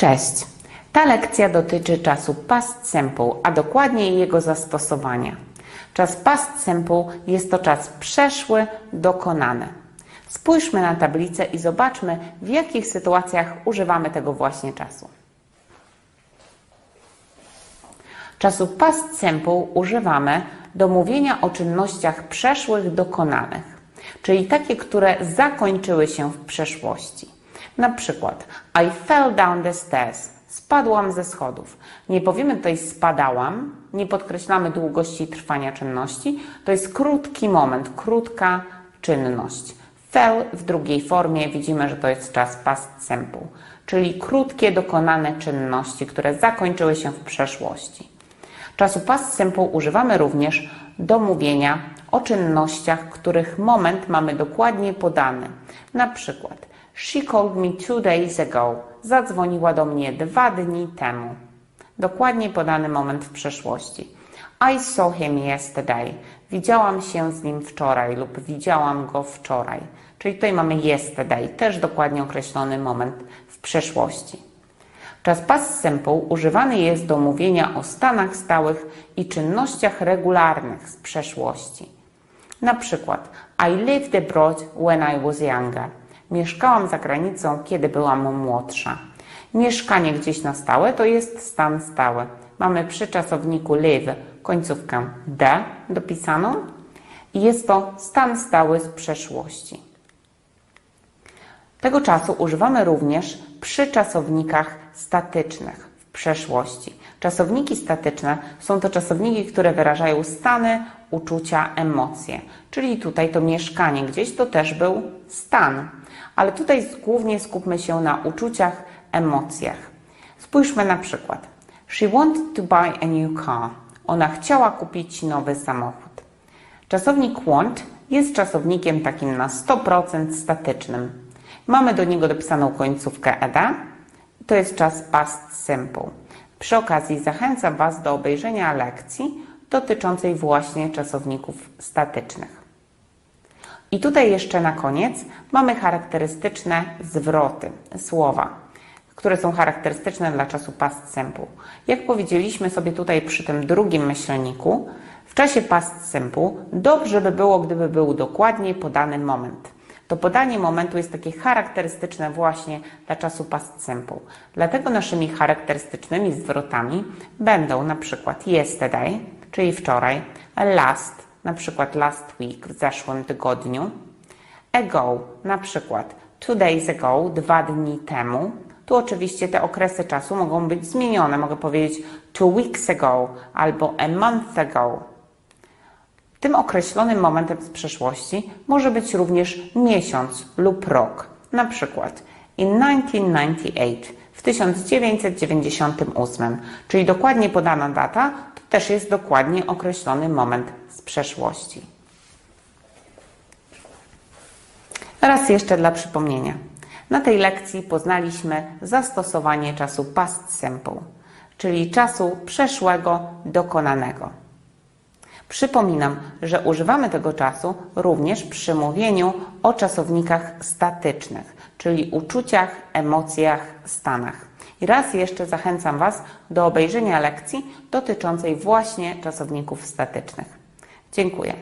Cześć! Ta lekcja dotyczy czasu past simple, a dokładniej jego zastosowania. Czas past simple jest to czas przeszły, dokonany. Spójrzmy na tablicę i zobaczmy, w jakich sytuacjach używamy tego właśnie czasu. Czasu past simple używamy do mówienia o czynnościach przeszłych dokonanych, czyli takie, które zakończyły się w przeszłości. Na przykład I fell down the stairs. Spadłam ze schodów. Nie powiemy tutaj spadałam, nie podkreślamy długości trwania czynności. To jest krótki moment, krótka czynność. Fell w drugiej formie widzimy, że to jest czas past simple, czyli krótkie dokonane czynności, które zakończyły się w przeszłości. Czasu past simple używamy również do mówienia o czynnościach, których moment mamy dokładnie podany. Na przykład She called me two days ago. Zadzwoniła do mnie dwa dni temu. Dokładnie podany moment w przeszłości. I saw him yesterday. Widziałam się z nim wczoraj lub widziałam go wczoraj. Czyli tutaj mamy yesterday, też dokładnie określony moment w przeszłości. Czas past simple używany jest do mówienia o stanach stałych i czynnościach regularnych z przeszłości. Na przykład I lived abroad when I was younger. Mieszkałam za granicą, kiedy byłam młodsza. Mieszkanie gdzieś na stałe to jest stan stały. Mamy przy czasowniku live końcówkę d dopisaną i jest to stan stały z przeszłości. Tego czasu używamy również przy czasownikach statycznych w przeszłości. Czasowniki statyczne są to czasowniki, które wyrażają stany, uczucia, emocje. Czyli tutaj to mieszkanie gdzieś to też był stan. Ale tutaj głównie skupmy się na uczuciach, emocjach. Spójrzmy na przykład. She wanted to buy a new car. Ona chciała kupić nowy samochód. Czasownik want jest czasownikiem takim na 100% statycznym. Mamy do niego dopisaną końcówkę ed. To jest czas past simple. Przy okazji zachęcam Was do obejrzenia lekcji dotyczącej właśnie czasowników statycznych. I tutaj jeszcze na koniec mamy charakterystyczne zwroty, słowa, które są charakterystyczne dla czasu past simple. Jak powiedzieliśmy sobie tutaj przy tym drugim myślniku, w czasie past simple dobrze by było, gdyby był dokładnie podany moment. To podanie momentu jest takie charakterystyczne właśnie dla czasu past simple. Dlatego naszymi charakterystycznymi zwrotami będą na przykład yesterday, czyli wczoraj, last, na przykład last week, w zeszłym tygodniu, ago, na przykład two days ago, dwa dni temu. Tu oczywiście te okresy czasu mogą być zmienione. Mogę powiedzieć two weeks ago albo a month ago. Tym określonym momentem z przeszłości może być również miesiąc lub rok. Na przykład in 1998, w 1998, czyli dokładnie podana data, też jest dokładnie określony moment z przeszłości. Raz jeszcze dla przypomnienia. Na tej lekcji poznaliśmy zastosowanie czasu past simple, czyli czasu przeszłego dokonanego. Przypominam, że używamy tego czasu również przy mówieniu o czasownikach statycznych, czyli uczuciach, emocjach, stanach. I raz jeszcze zachęcam Was do obejrzenia lekcji dotyczącej właśnie czasowników statycznych. Dziękuję.